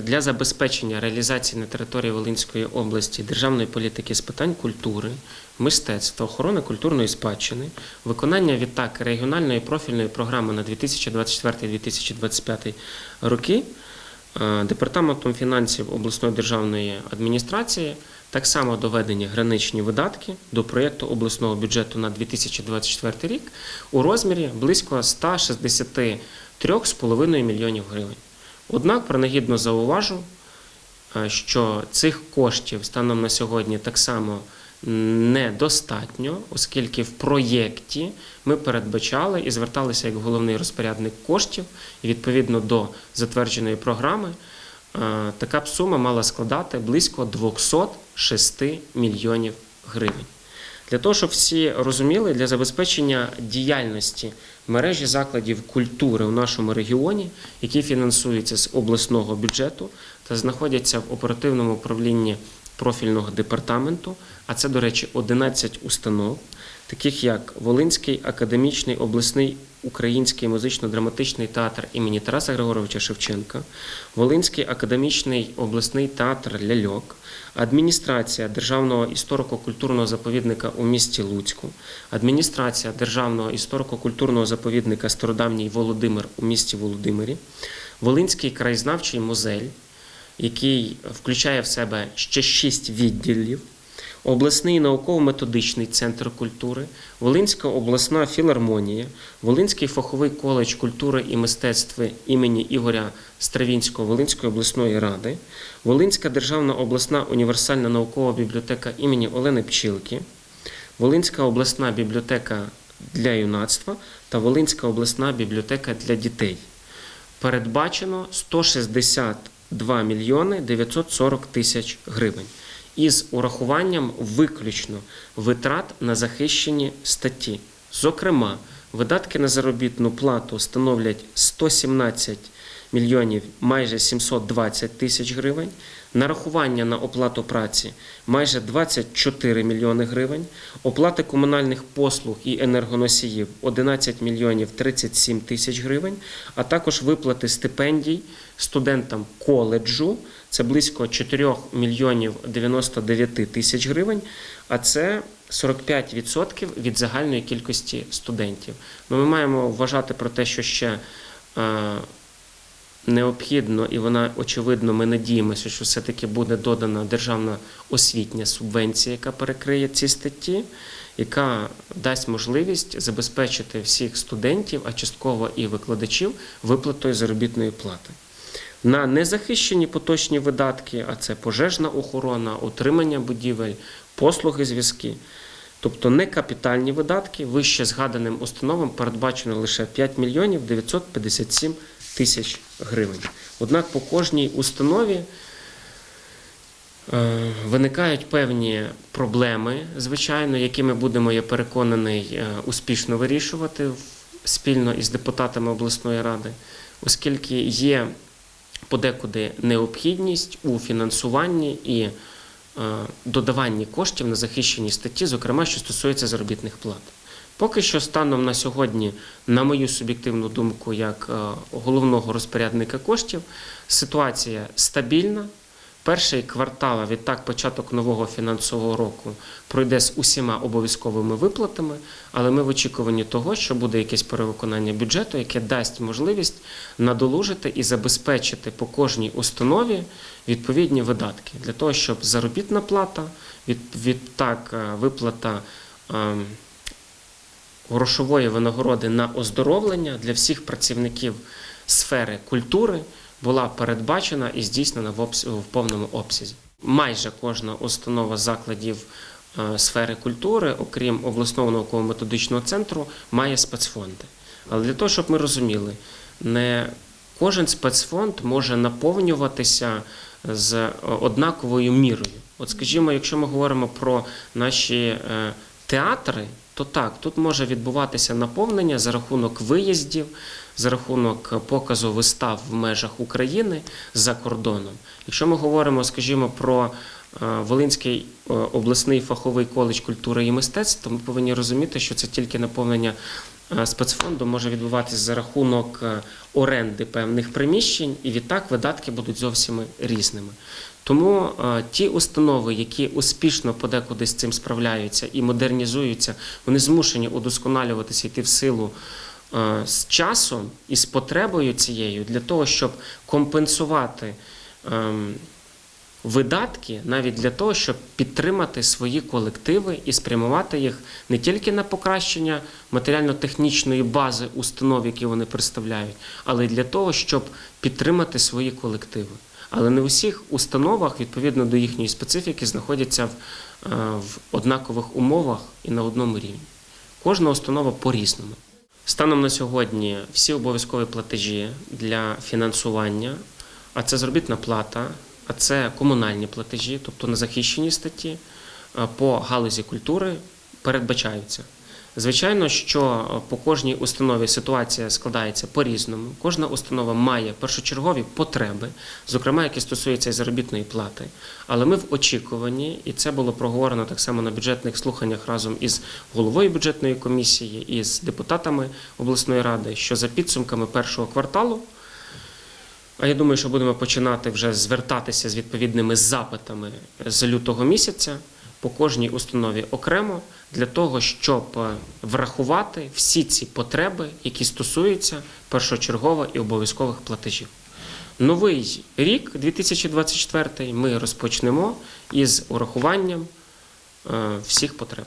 для забезпечення реалізації на території Волинської області державної політики з питань культури, мистецтва, охорони культурної спадщини, виконання відтак регіональної профільної програми на 2024-2025 роки е, департаментом фінансів обласної державної адміністрації так само доведені граничні видатки до проєкту обласного бюджету на 2024 рік у розмірі близько 163,5 мільйонів гривень. Однак принагідно зауважу, е, що цих коштів станом на сьогодні так само недостатньо, оскільки в проєкті ми передбачали і зверталися як головний розпорядник коштів, і відповідно до затвердженої програми, е, така б сума мала складати близько 206 мільйонів гривень. Для того, щоб всі розуміли, для забезпечення діяльності мережі закладів культури у нашому регіоні, які фінансуються з обласного бюджету та знаходяться в оперативному управлінні профільного департаменту, а це, до речі, 11 установ, таких як Волинський академічний обласний український музично-драматичний театр імені Тараса Григоровича Шевченка, Волинський академічний обласний театр Ляльок, адміністрація Державного історико-культурного заповідника у місті Луцьку, адміністрація Державного історико-культурного заповідника Стародавній Володимир у місті Володимирі, Волинський краєзнавчий музей, який включає в себе ще шість відділів. Обласний науково-методичний центр культури, Волинська обласна філармонія, Волинський фаховий коледж культури і мистецтва імені Ігоря Стравінського Волинської обласної ради, Волинська державна обласна універсальна наукова бібліотека імені Олени Пчілки, Волинська обласна бібліотека для юнацтва та Волинська обласна бібліотека для дітей. Передбачено 162 мільйони 940 тисяч гривень із урахуванням виключно витрат на захищені статті. Зокрема, видатки на заробітну плату становлять 117 мільйонів майже 720 тисяч гривень, нарахування на оплату праці майже 24 мільйони гривень, оплати комунальних послуг і енергоносіїв 11 мільйонів 37 тисяч гривень, а також виплати стипендій студентам коледжу це близько 4 мільйонів 99 тисяч гривень, а це 45% від загальної кількості студентів. Ну, ми маємо вважати про те, що ще е, необхідно, і вона очевидно, ми надіємося, що все-таки буде додана державна освітня субвенція, яка перекриє ці статті, яка дасть можливість забезпечити всіх студентів, а частково і викладачів виплатою заробітної плати. На незахищені поточні видатки, а це пожежна охорона, утримання будівель, послуги зв'язки. Тобто не капітальні видатки, вище згаданим установам передбачено лише 5 мільйонів 957 тисяч гривень. Однак по кожній установі е, виникають певні проблеми, звичайно, які ми будемо, я переконаний, е, успішно вирішувати спільно із депутатами обласної ради, оскільки є подекуди необхідність у фінансуванні і додаванні коштів на захищені статті, зокрема, що стосується заробітних плат. Поки що, станом на сьогодні, на мою суб'єктивну думку, як е, головного розпорядника коштів, ситуація стабільна. Перший квартал, а відтак початок нового фінансового року пройде з усіма обов'язковими виплатами, але ми в очікуванні того, що буде якесь перевиконання бюджету, яке дасть можливість надолужити і забезпечити по кожній установі відповідні видатки. Для того, щоб заробітна плата, відтак е, виплата ем, грошової винагороди на оздоровлення для всіх працівників сфери культури була передбачена і здійснена в, повному обсязі. Майже кожна установа закладів е, сфери культури, окрім обласного науково-методичного центру, має спецфонди. Але для того, щоб ми розуміли, не кожен спецфонд може наповнюватися з однаковою мірою. От, скажімо, якщо ми говоримо про наші е, театри, то так, тут може відбуватися наповнення за рахунок виїздів, за рахунок показу вистав в межах України за кордоном. Якщо ми говоримо, скажімо, про е, Волинський е, обласний фаховий коледж культури і мистецтв, то ми повинні розуміти, що це тільки наповнення е, спецфонду може відбуватися за рахунок оренди певних приміщень, і відтак видатки будуть зовсім різними. Тому е, ті установи, які успішно подекуди з цим справляються і модернізуються, вони змушені удосконалюватися, йти в силу е, з часом і з потребою цією для того, щоб компенсувати. ем, видатки навіть для того, щоб підтримати свої колективи і спрямувати їх не тільки на покращення матеріально-технічної бази установ, які вони представляють, але й для того, щоб підтримати свої колективи. Але не у всіх установах, відповідно до їхньої специфіки, знаходяться в, е, в однакових умовах і на одному рівні. Кожна установа по-різному. Станом на сьогодні всі обов'язкові платежі для фінансування, а це заробітна плата, а це комунальні платежі, тобто на захищені статті е, по галузі культури передбачаються. Звичайно, що е, по кожній установі ситуація складається по-різному. Кожна установа має першочергові потреби, зокрема, які стосуються і заробітної плати. Але ми в очікуванні, і це було проговорено так само на бюджетних слуханнях разом із головою бюджетної комісії і з депутатами обласної ради, що за підсумками першого кварталу. А я думаю, що будемо починати вже звертатися з відповідними запитами з лютого місяця по кожній установі окремо для того, щоб е, врахувати всі ці потреби, які стосуються першочергово і обов'язкових платежів. Новий рік, 2024, ми розпочнемо із урахуванням е, всіх потреб.